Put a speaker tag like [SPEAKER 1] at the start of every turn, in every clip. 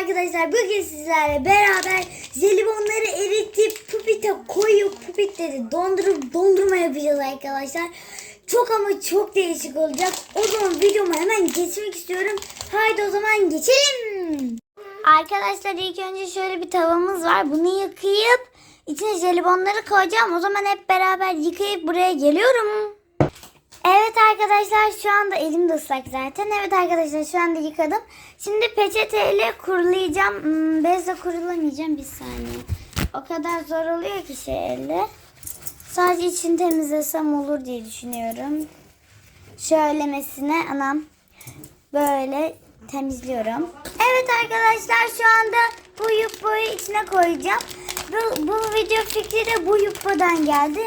[SPEAKER 1] arkadaşlar. Bugün sizlerle beraber jelibonları eritip pupite koyup pupitleri dondurup dondurma yapacağız arkadaşlar. Çok ama çok değişik olacak. O zaman videoma hemen geçmek istiyorum. Haydi o zaman geçelim. Arkadaşlar ilk önce şöyle bir tavamız var. Bunu yıkayıp içine jelibonları koyacağım. O zaman hep beraber yıkayıp buraya geliyorum. Evet arkadaşlar şu anda elim de ıslak zaten. Evet arkadaşlar şu anda yıkadım. Şimdi peçeteyle kurulayacağım. Hmm, bezle kurulamayacağım bir saniye. O kadar zor oluyor ki şey elle. Sadece içini temizlesem olur diye düşünüyorum. Şöylemesine anam böyle temizliyorum. Evet arkadaşlar şu anda bu yupbayı içine koyacağım. Bu, bu video fikri de bu yuppadan geldi.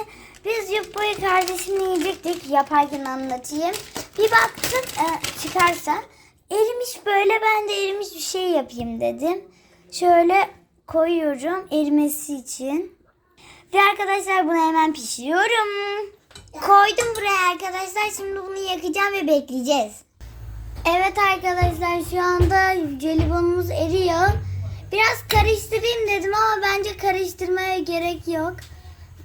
[SPEAKER 1] Biz yupbayı kardeşimle yiyecektik. Yaparken anlatayım. Bir baktık e, çıkarsa erimiş böyle ben de erimiş bir şey yapayım dedim. Şöyle koyuyorum erimesi için. Ve arkadaşlar bunu hemen pişiriyorum. Koydum buraya arkadaşlar. Şimdi bunu yakacağım ve bekleyeceğiz. Evet arkadaşlar şu anda jelibonumuz eriyor. Biraz karıştırayım dedim ama bence karıştırmaya gerek yok.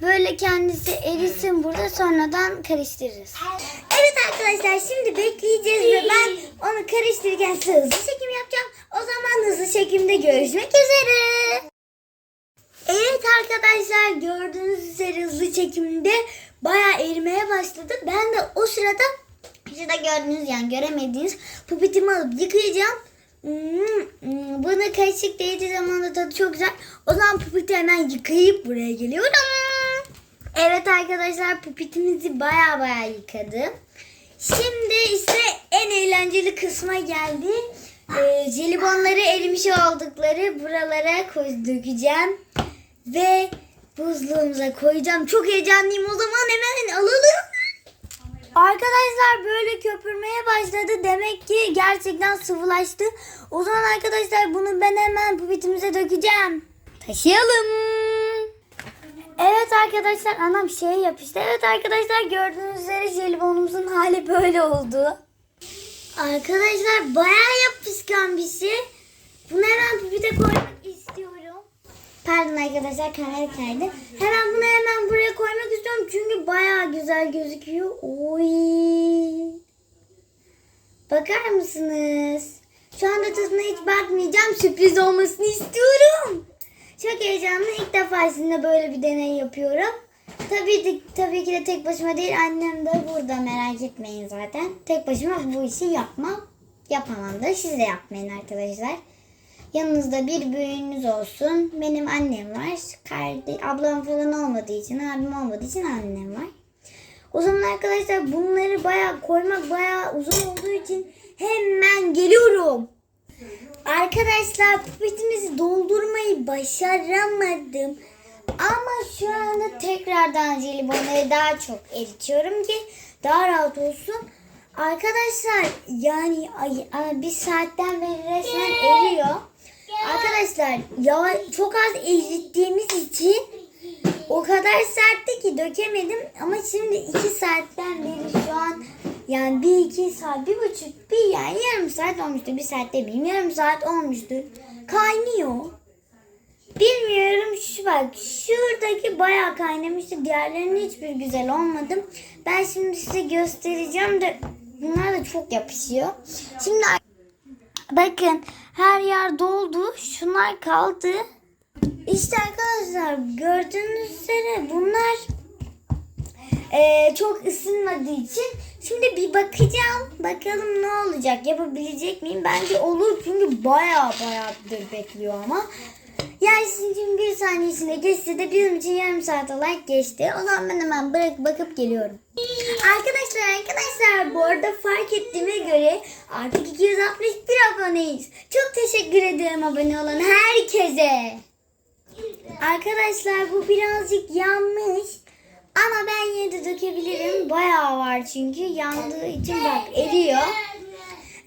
[SPEAKER 1] Böyle kendisi erisin burada sonradan karıştırırız. Evet arkadaşlar şimdi bekleyeceğiz ve ben onu karıştırırken size hızlı çekim yapacağım. O zaman hızlı çekimde görüşmek üzere. Evet arkadaşlar gördüğünüz üzere hızlı çekimde bayağı erimeye başladı. Ben de o sırada şurada gördüğünüz yani göremediğiniz pupetimi alıp yıkayacağım. Hmm, hmm, Buna kaşık değdiği zaman da tadı çok güzel. O zaman pupeti hemen yıkayıp buraya geliyorum. Evet arkadaşlar pupetimizi baya baya yıkadım. Şimdi ise en eğlenceli kısma geldi. Ee, jelibonları erimiş oldukları buralara koy, dökeceğim. Ve buzluğumuza koyacağım. Çok heyecanlıyım. O zaman hemen alalım. Arkadaşlar böyle köpürmeye başladı. Demek ki gerçekten sıvılaştı. O zaman arkadaşlar bunu ben hemen pupetimize dökeceğim. Taşıyalım. Evet arkadaşlar anam şey yapıştı. Evet arkadaşlar gördüğünüz üzere jelibonumuzun hali böyle oldu. Arkadaşlar bayağı yapışkan bir şey. Bunu hemen pipete koymak istiyorum. Pardon arkadaşlar kamera kaydı. Hemen bunu hemen buraya koymak istiyorum. Çünkü bayağı güzel gözüküyor. Oy. Bakar mısınız? Şu anda tadına hiç bakmayacağım. Sürpriz olmasını istiyorum. Çok heyecanlı. İlk defa sizinle böyle bir deney yapıyorum. Tabii, de, tabii ki de tek başıma değil. Annem de burada merak etmeyin zaten. Tek başıma bu işi yapmam. Yapamam da siz de yapmayın arkadaşlar. Yanınızda bir büyüğünüz olsun. Benim annem var. Kardeş, ablam falan olmadığı için, abim olmadığı için annem var. O zaman arkadaşlar bunları bayağı koymak bayağı uzun olduğu için hemen geliyorum. Arkadaşlar pipetimizi doldurmayı başaramadım. Ama şu anda tekrardan jelibonları daha çok eritiyorum ki daha rahat olsun. Arkadaşlar yani ay, ay, bir saatten beri resmen eriyor. Arkadaşlar ya çok az erittiğimiz için o kadar sertti ki dökemedim ama şimdi iki saatten beri şu an yani bir iki saat bir buçuk bir yani yarım saat olmuştu bir saat demeyeyim yarım saat olmuştu kaynıyor. Bilmiyorum şu bak şuradaki bayağı kaynamıştı diğerlerinin hiçbir güzel olmadı. Ben şimdi size göstereceğim de bunlar da çok yapışıyor. Şimdi bakın her yer doldu şunlar kaldı. İşte arkadaşlar gördüğünüz üzere bunlar eee, çok ısınmadığı için şimdi bir bakacağım. Bakalım ne olacak yapabilecek miyim? Bence olur çünkü baya bayağıdır bekliyor ama. Yani sizin bir saniyesinde geçse de bizim için yarım saat olarak geçti. O zaman ben hemen bırak bakıp geliyorum. Arkadaşlar arkadaşlar bu arada fark ettiğime göre artık 261 aboneyiz. Çok teşekkür ederim abone olan herkese. Arkadaşlar bu birazcık yanmış. Ama ben yine de dökebilirim. Bayağı var çünkü. Yandığı için bak eriyor.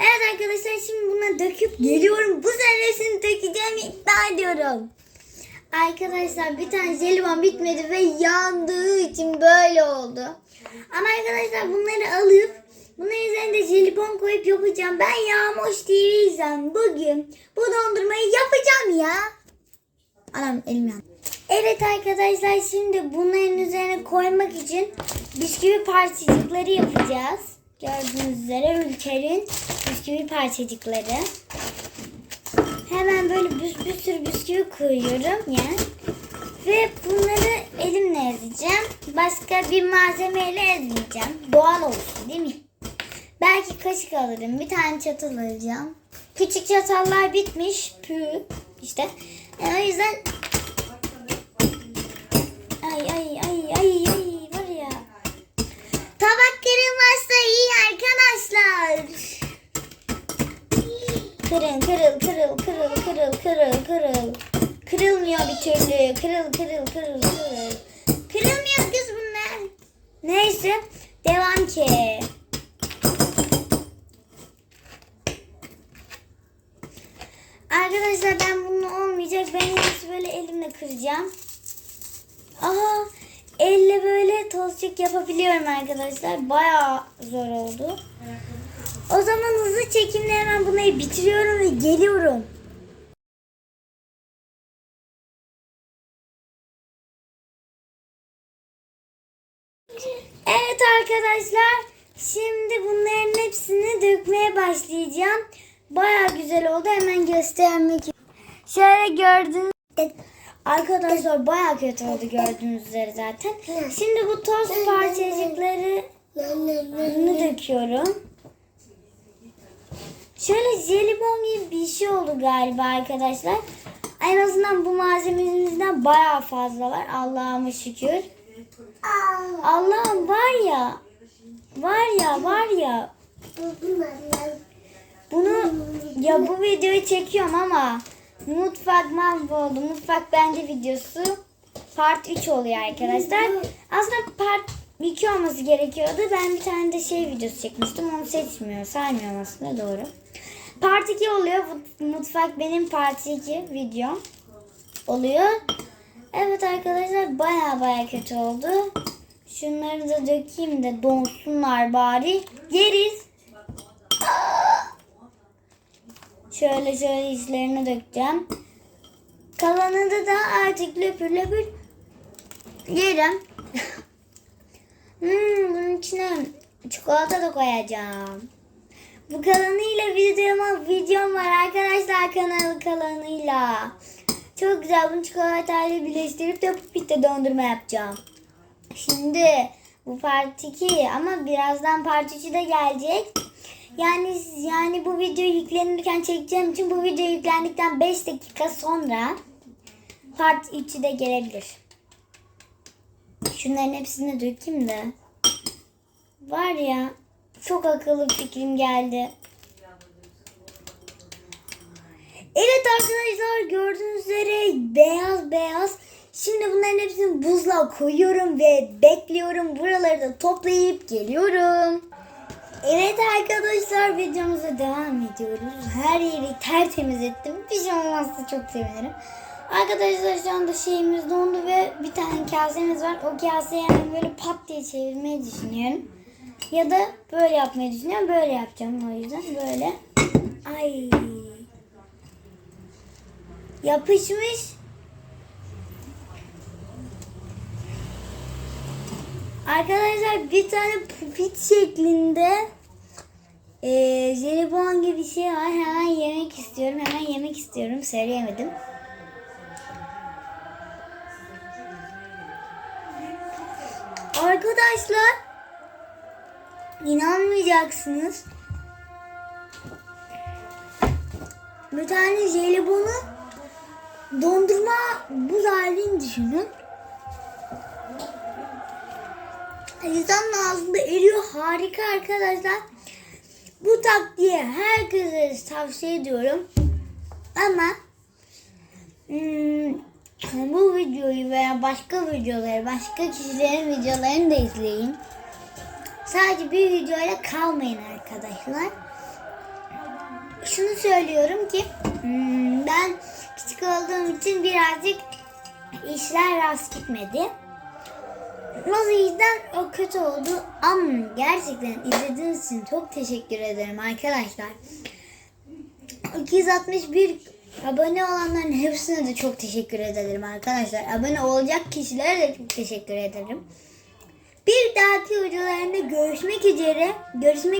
[SPEAKER 1] Evet arkadaşlar şimdi buna döküp geliyorum. Bu seferini dökeceğimi iddia ediyorum. Arkadaşlar bir tane jelibon bitmedi ve yandığı için böyle oldu. Ama arkadaşlar bunları alıp bunun üzerinde jelibon koyup yapacağım. Ben Yağmoş TV bugün bu dondurmayı yapacağım ya. Anam elim yandı. Evet arkadaşlar şimdi bunların üzerine koymak için bisküvi parçacıkları yapacağız. Gördüğünüz üzere Ülker'in bisküvi parçacıkları. Hemen böyle bir, bir sürü bisküvi koyuyorum ya. Ve bunları elimle ezeceğim. Başka bir malzemeyle ezmeyeceğim. Doğal olsun değil mi? Belki kaşık alırım. Bir tane çatal alacağım. Küçük çatallar bitmiş. Pü işte. E, o yüzden ay ay ay ay ay var ya. Tabak kırılmazsa iyi arkadaşlar. Kırın kırıl kırıl kırıl kırıl kırıl kırıl. Kırılmıyor bir türlü. Kırıl kırıl kırıl kırıl. Kırılmıyor kız bunlar. Neyse devam ki. Arkadaşlar ben bunu olmayacak. Ben en iyisi böyle elimle kıracağım. Aha elle böyle tozcuk yapabiliyorum arkadaşlar. Bayağı zor oldu. O zaman hızlı çekimle hemen bunları bitiriyorum ve geliyorum. Evet arkadaşlar. Şimdi bunların hepsini dökmeye başlayacağım. Baya güzel oldu. Hemen göstermek Şöyle gördüğünüz Arkadaşlar baya kötü oldu gördüğünüz üzere zaten. Şimdi bu toz parçacıklarını döküyorum. Şöyle jelibon gibi bir şey oldu galiba arkadaşlar. En azından bu malzememizden baya fazla var. Allah'ıma şükür. Allah'ım var ya. Var ya var ya. Bunu ya bu videoyu çekiyorum ama mutfak mahvoldu. Mutfak bence videosu part 3 oluyor arkadaşlar. Aslında part 2 olması gerekiyordu. Ben bir tane de şey videosu çekmiştim. Onu seçmiyor. Saymıyorum aslında doğru. Part 2 oluyor. Mutfak benim part 2 video oluyor. Evet arkadaşlar baya baya kötü oldu. Şunları da dökeyim de donsunlar bari. Yeriz. Şöyle şöyle içlerine dökeceğim. Kalanını da artık löpür löpür yerim. hmm, bunun içine çikolata da koyacağım. Bu kalanıyla videoma videom var arkadaşlar kanalı kalanıyla. Çok güzel bunu çikolatayla birleştirip de pitte dondurma yapacağım. Şimdi bu part 2 ama birazdan part 3'ü de gelecek. Yani yani bu video yüklenirken çekeceğim için bu video yüklendikten 5 dakika sonra part 3'ü de gelebilir. Şunların hepsini dökeyim de. Var ya çok akıllı fikrim geldi. Evet arkadaşlar gördüğünüz üzere beyaz beyaz. Şimdi bunların hepsini buzluğa koyuyorum ve bekliyorum. Buraları da toplayıp geliyorum. Evet arkadaşlar videomuza devam ediyoruz. Her yeri tertemiz ettim. Bir şey olmazsa çok sevinirim. Arkadaşlar şu anda şeyimiz dondu ve bir tane kasemiz var. O kaseyi yani böyle pat diye çevirmeyi düşünüyorum. Ya da böyle yapmayı düşünüyorum. Böyle yapacağım o yüzden böyle. Ay. Yapışmış. Arkadaşlar bir tane pupit şeklinde jelibon gibi bir şey var. Hemen yemek istiyorum. Hemen yemek istiyorum. Söyleyemedim. Arkadaşlar inanmayacaksınız. Bir tane jelibonu dondurma buz halini düşünün. İnsanın ağzında eriyor. Harika arkadaşlar. Bu taktiği herkese tavsiye ediyorum. Ama hmm, bu videoyu veya başka videoları, başka kişilerin videolarını da izleyin. Sadece bir videoyla kalmayın arkadaşlar. Şunu söylüyorum ki hmm, ben küçük olduğum için birazcık işler rast gitmedi. O yüzden o kötü oldu ama gerçekten izlediğiniz için çok teşekkür ederim arkadaşlar. 261 abone olanların hepsine de çok teşekkür ederim arkadaşlar. Abone olacak kişilere de çok teşekkür ederim. Bir dahaki videolarında görüşmek üzere. Görüşmek